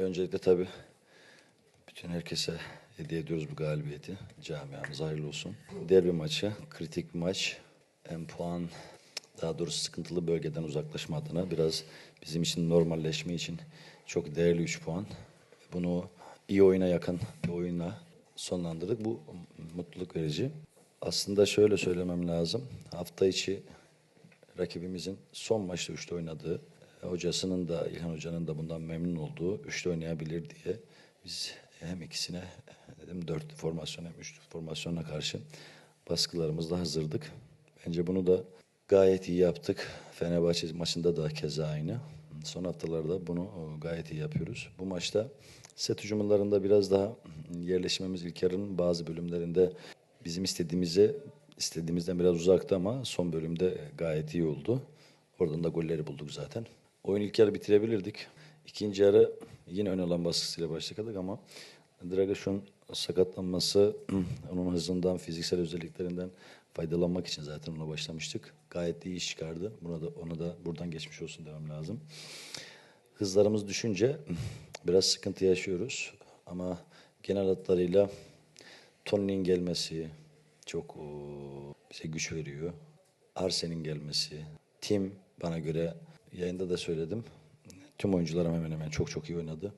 Öncelikle tabii bütün herkese hediye ediyoruz bu galibiyeti. Camiamız hayırlı olsun. Derbi maçı, kritik bir maç. Hem puan, daha doğrusu sıkıntılı bölgeden uzaklaşma adına biraz bizim için normalleşme için çok değerli 3 puan. Bunu iyi oyuna yakın bir oyunla sonlandırdık. Bu mutluluk verici. Aslında şöyle söylemem lazım. Hafta içi rakibimizin son maçta üçte oynadığı, hocasının da İlhan Hoca'nın da bundan memnun olduğu üçte oynayabilir diye biz hem ikisine dedim dört formasyon hem üç formasyona karşı baskılarımızla hazırdık. Bence bunu da gayet iyi yaptık. Fenerbahçe maçında da keza aynı. Son haftalarda bunu e, gayet iyi yapıyoruz. Bu maçta set hücumlarında biraz daha yerleşmemiz ilk yarının bazı bölümlerinde bizim istediğimize istediğimizden biraz uzaktı ama son bölümde gayet iyi oldu. Oradan da golleri bulduk zaten. Oyun ilk yarı bitirebilirdik. İkinci yarı yine ön alan baskısıyla başladık ama Dragoş'un sakatlanması, onun hızından, fiziksel özelliklerinden faydalanmak için zaten ona başlamıştık. Gayet iyi iş çıkardı. Buna da ona da buradan geçmiş olsun demem lazım. Hızlarımız düşünce biraz sıkıntı yaşıyoruz ama genel hatlarıyla Tony'nin gelmesi çok o, bize güç veriyor. Arsen'in gelmesi, Tim bana göre yayında da söyledim. Tüm oyuncularım hemen hemen çok çok iyi oynadı.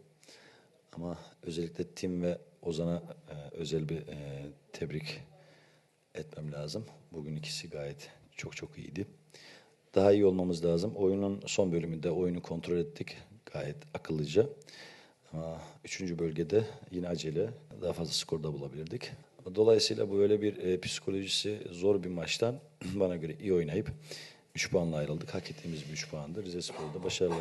Ama özellikle Tim ve Ozan'a e, özel bir e, tebrik etmem lazım. Bugün ikisi gayet çok çok iyiydi. Daha iyi olmamız lazım. Oyunun son bölümünde oyunu kontrol ettik. Gayet akıllıca. Ama üçüncü bölgede yine acele daha fazla skor da bulabilirdik. Dolayısıyla bu öyle bir e, psikolojisi zor bir maçtan bana göre iyi oynayıp 3 puanla ayrıldık. Hak ettiğimiz bir 3 puandı. Rize Spor'da başarılı.